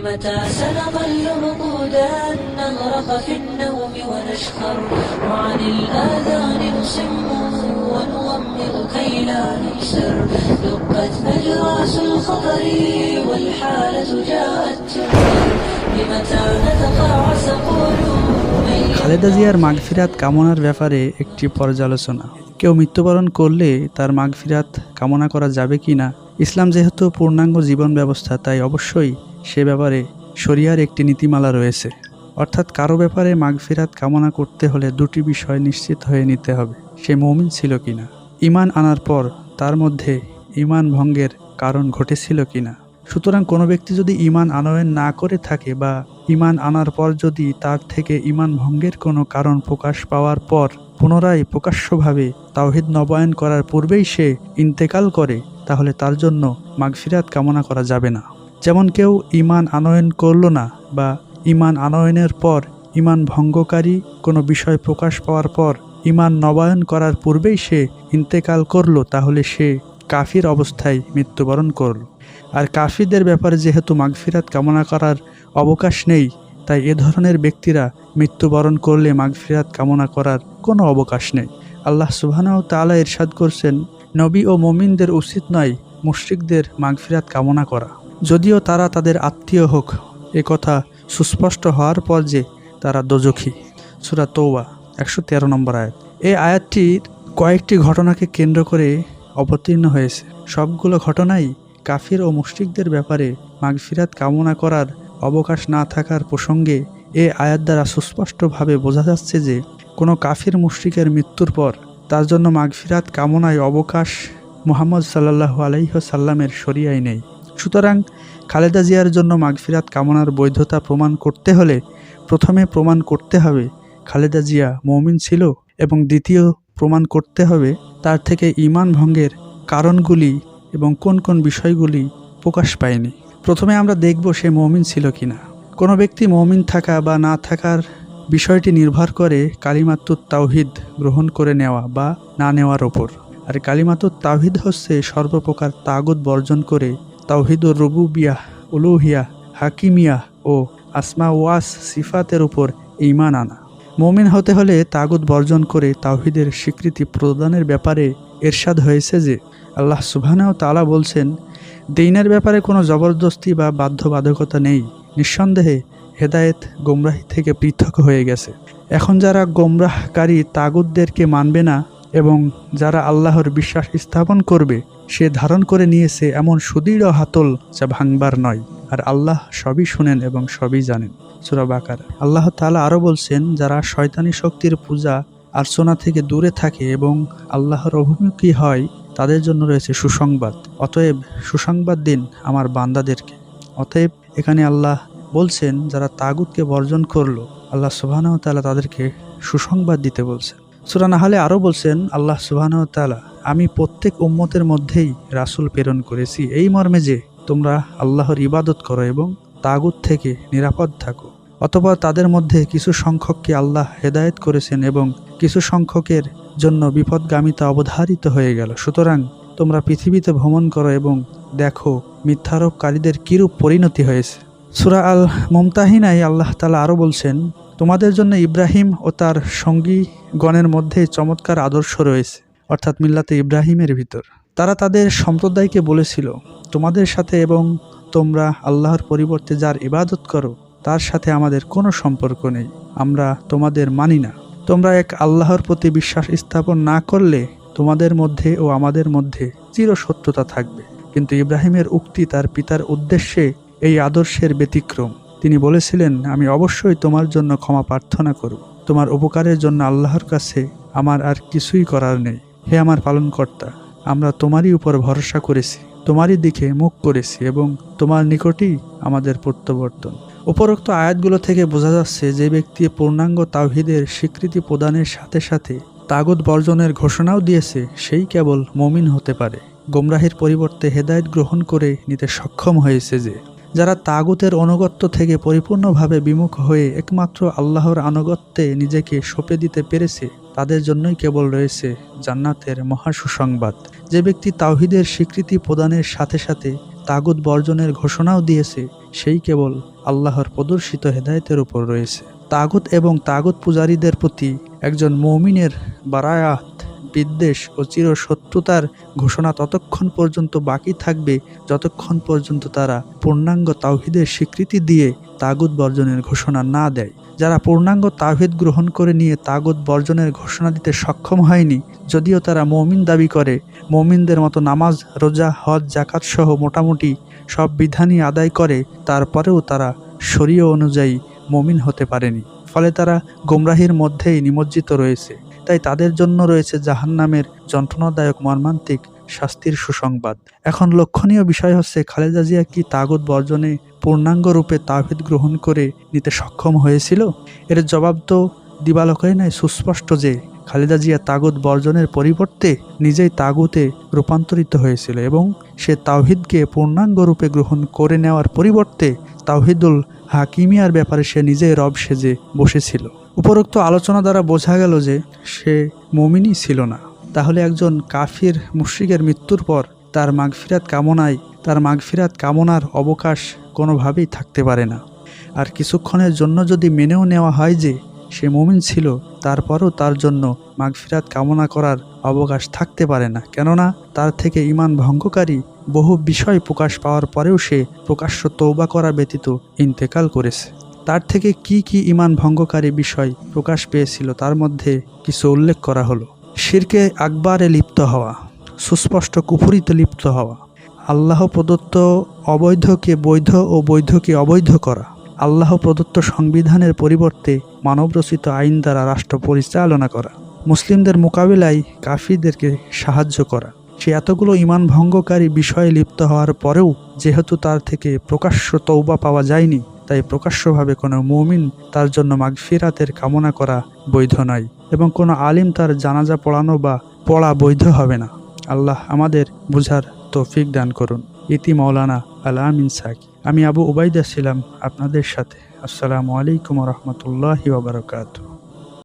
لمتى سنظل رقودا نغرق في النوم ونشخر وعن الآذان نصم ونغمض كي لا نكسر دقت أجراس الخطر والحالة جاءت تنكر لمتى نتقاعس قولوا খালেদা জিয়ার মাগফিরাত কামনার ব্যাপারে একটি পর্যালোচনা কেউ মৃত্যুবরণ করলে তার মাগফিরাত কামনা করা যাবে কি না ইসলাম যেহেতু পূর্ণাঙ্গ জীবন ব্যবস্থা তাই অবশ্যই সে ব্যাপারে শরিয়ার একটি নীতিমালা রয়েছে। অর্থাৎ কারও ব্যাপারে মাগফিরাত কামনা করতে হলে দুটি বিষয় নিশ্চিত হয়ে নিতে হবে, সে মমিন ছিল কিনা। ইমান আনার পর তার মধ্যে ইমান ভঙ্গের কারণ ঘটেছিল কিনা। সুতরাং কোনো ব্যক্তি যদি ইমান আনয়ন না করে থাকে বা ইমান আনার পর যদি তার থেকে ইমান ভঙ্গের কোনো কারণ প্রকাশ পাওয়ার পর পুনরায় প্রকাশ্যভাবে তাওহিদ নবায়ন করার পূর্বেই সে ইন্তেকাল করে, তাহলে তার জন্য মাগফিরাত কামনা করা যাবে না। যেমন কেউ ইমান আনয়ন করল না বা ইমান আনয়নের পর ইমান ভঙ্গকারী কোনো বিষয় প্রকাশ পাওয়ার পর ইমান নবায়ন করার পূর্বেই সে ইন্তেকাল করল, তাহলে সে কাফির অবস্থায় মৃত্যুবরণ করল। আর কাফিরদের ব্যাপারে যেহেতু মাগফিরাত কামনা করার অবকাশ নেই, তাই এ ধরনের ব্যক্তিরা মৃত্যুবরণ করলে মাগফিরাত কামনা করার কোনো অবকাশ নেই। আল্লাহ সুবহানাহু তাআলা ইরশাদ করছেন, নবী ও মমিনদের উচিত নয় মুশরিকদের মাগফিরাত কামনা করা। যদিও তারা তাদের আত্মীয় হোক, এ কথা সুস্পষ্ট হওয়ার পর যে তারা দোজখী। সুরা তৌবা একশো তেরো নম্বর আয়াত। এই আয়াতটির কয়েকটি ঘটনাকে কেন্দ্র করে অবতীর্ণ হয়েছে। সবগুলো ঘটনাই কাফির ও মুশরিকদের ব্যাপারে মাগফিরাত কামনা করার অবকাশ না থাকার প্রসঙ্গে এ আয়াত দ্বারা সুস্পষ্টভাবে বোঝা যাচ্ছে যে কোনো কাফির মুশরিকের মৃত্যুর পর তার জন্য মাগফিরাত কামনায় অবকাশ মুহাম্মদ সাল্লাহ আলাইসাল্লামের শরিয়ায় নেই। সুতরাং খালেদা জিয়ার জন্য মাগফিরাত কামনার বৈধতা প্রমাণ করতে হলে প্রথমে প্রমাণ করতে হবে খালেদা জিয়া মৌমিন ছিল এবং দ্বিতীয় প্রমাণ করতে হবে তার থেকে ইমান ভঙ্গের কারণগুলি এবং কোন কোন বিষয়গুলি প্রকাশ পায়নি। প্রথমে আমরা দেখব সে মৌমিন ছিল কিনা। কোনো ব্যক্তি মৌমিন থাকা বা না থাকার বিষয়টি নির্ভর করে কালিমাতুর তাওহিদ গ্রহণ করে নেওয়া বা না নেওয়ার ওপর। আর কালিমাতুর তাওহিদ হচ্ছে সর্বপ্রকার তাগুদ বর্জন করে তাওহিদ ও রুবুবিয়া উলুহিয়া হাকিমিয়া ও আসমা ওয়াস সিফাতের উপর ইমান আনা। মমিন হতে হলে তাগুদ বর্জন করে তাওহিদের স্বীকৃতি প্রদানের ব্যাপারে এরশাদ হয়েছে যে, আল্লাহ সুবহানাহু তালা বলছেন, দিনের ব্যাপারে কোনো জবরদস্তি বা বাধ্যবাধকতা নেই। নিঃসন্দেহে হেদায়েত গোমরাহি থেকে পৃথক হয়ে গেছে। এখন যারা গোমরাহকারী তাগুদদেরকে মানবে না এবং যারা আল্লাহর বিশ্বাস স্থাপন করবে সে ধারণ করে নিয়েছে এমন সুদৃঢ় হাতল যা ভাঙবার নয়, আর আল্লাহ সবই শুনেন এবং সবই জানেন। সুরা বাকার। আল্লাহ তাআলা আরও বলছেন, যারা শয়তানি শক্তির পূজা আর্চনা থেকে দূরে থাকে এবং আল্লাহর অভিমুখী হয়, তাদের জন্য রয়েছে সুসংবাদ। অতএব সুসংবাদ দিন আমার বান্দাদেরকে। অতএব এখানে আল্লাহ বলছেন, যারা তাগুতকে বর্জন করল, আল্লাহ সুবাহানাহ তাআলা তাদেরকে সুসংবাদ দিতে বলছেন। সুরা নাহালে আরও বলছেন, আল্লাহ সুবাহানাহ তাআলা আমি প্রত্যেক উম্মতের মধ্যেই রাসূল প্রেরণ করেছি। এই মর্মে যে তোমরা আল্লাহর ইবাদত করো এবং তাগুত থেকে নিরাপদ থাকো। অতপর তাদের মধ্যে কিছু সংখ্যককে আল্লাহ হেদায়েত করেছেন এবং কিছু সংখ্যকের জন্য বিপদগামিতা অবধারিত হয়ে গেল। সুতরাং তোমরা পৃথিবীতে ভ্রমণ করো এবং দেখো মিথ্যারোপকারীদের কিরূপ পরিণতি হয়েছে। সুরা আল মমতাহিনাই আল্লাহ তালা আরও বলছেন, তোমাদের জন্য ইব্রাহিম ও তার সঙ্গী গণের মধ্যে চমৎকার আদর্শ রয়েছে। অর্থাৎ মিল্লাতে ইব্রাহিমের ভিতর। তারা তাদের সম্প্রদায়কে বলেছিল, তোমাদের সাথে এবং তোমরা আল্লাহর পরিবর্তে যার ইবাদত করো, তার সাথে আমাদের কোনো সম্পর্ক নেই। আমরা তোমাদের মানি না। তোমরা এক আল্লাহর প্রতি বিশ্বাস স্থাপন না করলে তোমাদের মধ্যে ও আমাদের মধ্যে চিরসত্যতা থাকবে। কিন্তু ইব্রাহিমের উক্তি তার পিতার উদ্দেশ্যে এই আদর্শের ব্যতিক্রম। তিনি বলেছিলেন, আমি অবশ্যই তোমার জন্য ক্ষমা প্রার্থনা করব। তোমার উপকারের জন্য আল্লাহর কাছে আমার আর কিছুই করার নেই। হে আমার পালনকর্তা, আমরা তোমারই উপর ভরসা করেছি, তোমারই দিকে মুখ করেছি এবং তোমার নিকটই আমাদের প্রত্যাবর্তন। উপরোক্ত আয়াতগুলো থেকে বোঝা যাচ্ছে যে ব্যক্তি পূর্ণাঙ্গ তাওহিদের স্বীকৃতি প্রদানের সাথে সাথে তাগত বর্জনের ঘোষণাও দিয়েছে, সেই কেবল মমিন হতে পারে। গোমরাহির পরিবর্তে হেদায়েত গ্রহণ করে নিতে সক্ষম হয়েছে যে যারা তাগুতের অনুগত্য থেকে পরিপূর্ণভাবে বিমুখ হয়ে একমাত্র আল্লাহর আনুগত্যে নিজেকে সঁপে দিতে পেরেছে, তাদের জন্যই কেবল রয়েছে জান্নাতের মহা সুসংবাদ যে ব্যক্তি তাওহিদের স্বীকৃতি প্রদানের সাথে সাথে তাগুত বর্জনের ঘোষণাও দিয়েছে, সেই কেবল আল্লাহর প্রদর্শিত হেদায়েতের উপর রয়েছে। তাগুত এবং তাগুত পূজারীদের প্রতি একজন মৌমিনের বারায়াত বিদ্বেষ ও চিরশত্রুতার ঘোষণা ততক্ষণ পর্যন্ত বাকি থাকবে, যতক্ষণ পর্যন্ত তারা পূর্ণাঙ্গ তাওহিদের স্বীকৃতি দিয়ে তাগুদ বর্জনের ঘোষণা না দেয়। যারা পূর্ণাঙ্গ তাওহিদ গ্রহণ করে নিয়ে তাগুত বর্জনের ঘোষণা দিতে সক্ষম হয়নি, যদিও তারা মমিন দাবি করে, মমিনদের মতো নামাজ, রোজা, হজ জাকাত সহ মোটামুটি সব বিধানই আদায় করে, তারপরেও তারা শরীয় অনুযায়ী মমিন হতে পারেনি। ফলে তারা গোমরাহির মধ্যেই নিমজ্জিত রয়েছে। তাই তাদের জন্য রয়েছে জাহান্নামের যন্ত্রণাদায়ক মর্মান্তিক শাস্তির সুসংবাদ। এখন লক্ষণীয় বিষয় হচ্ছে, খালেদা জিয়া কি তাগত বর্জনে পূর্ণাঙ্গ রূপে তাহিদ গ্রহণ করে নিতে সক্ষম হয়েছিল? এর জবাব তো দিবালকেই নয়, সুস্পষ্ট যে খালেদা জিয়া তাগুত বর্জনের পরিবর্তে নিজেই তাগুতে রূপান্তরিত হয়েছিল এবং সে তাওহিদকে পূর্ণাঙ্গ রূপে গ্রহণ করে নেওয়ার পরিবর্তে তাওহিদুল হাকিমিয়ার ব্যাপারে সে নিজেই রব সেজে বসেছিল। উপরোক্ত আলোচনা দ্বারা বোঝা গেল যে সে মমিনই ছিল না। তাহলে একজন কাফির মুশ্রিকের মৃত্যুর পর তার মাগফিরাত কামনায়, তার মাগফিরাত কামনার অবকাশ কোনোভাবেই থাকতে পারে না। আর কিছুক্ষণের জন্য যদি মেনেও নেওয়া হয় যে সে মমিন ছিল, তারপরও তার জন্য মাগফিরাত কামনা করার অবকাশ থাকতে পারে না। কেননা তার থেকে ইমান ভঙ্গকারী বহু বিষয় প্রকাশ পাওয়ার পরেও সে প্রকাশ্য তৌবা করা ব্যতীত ইন্তেকাল করেছে। তার থেকে কি কি ইমান ভঙ্গকারী বিষয় প্রকাশ পেয়েছিল তার মধ্যে কিছু উল্লেখ করা হলো। শিরকে আকবারে লিপ্ত হওয়া, সুস্পষ্ট কুফুরিতে লিপ্ত হওয়া, আল্লাহ প্রদত্ত অবৈধকে বৈধ ও বৈধকে অবৈধ করা, আল্লাহ প্রদত্ত সংবিধানের পরিবর্তে মানবরচিত আইন দ্বারা রাষ্ট্র পরিচালনা করা, মুসলিমদের মোকাবিলায় কাফিরদেরকে সাহায্য করা। সে এতগুলো ইমান ভঙ্গকারী বিষয়ে লিপ্ত হওয়ার পরেও যেহেতু তার থেকে প্রকাশ্য তৌবা পাওয়া যায়নি তাই প্রকাশ্যভাবে কোনো মুমিন তার জন্য মাগফিরাতের কামনা করা বৈধ নয় এবং কোনো আলিম তার জানাজা পড়ানো বা পড়া বৈধ হবে না। আল্লাহ আমাদের বুঝার তৌফিক দান করুন। ইতি মৌলানা আল আমিন সাকি। আমি আবু উবাইদা ছিলাম আপনাদের সাথে। আসসালামু আলাইকুম রহমতুল্লাহি ওবরাকাতু